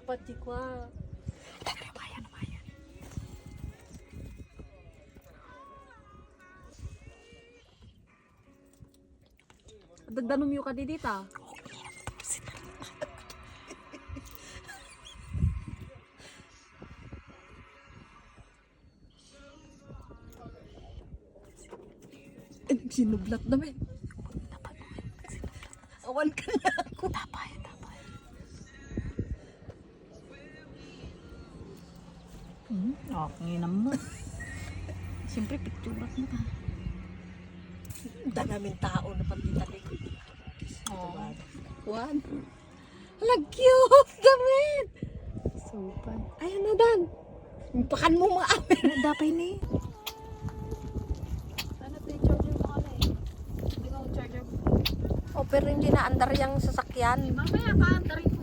patikwa. Dagdanom yung kadidita. Sinublat namin. Awan ka na ako. Tapay, Hmm, okay naman. Siyempre, picturat mo ka. Daming tao na pagtitalik. Oo. One. Hala, cute! Damit! Super. Ayan na, Dan. Pakan mo mga amin. Dapay ni. Ano yung charger mo ka na eh? Hindi ko charger. Oh, pero hindi na andar yung sasakyan. Mamaya pa, antarin ko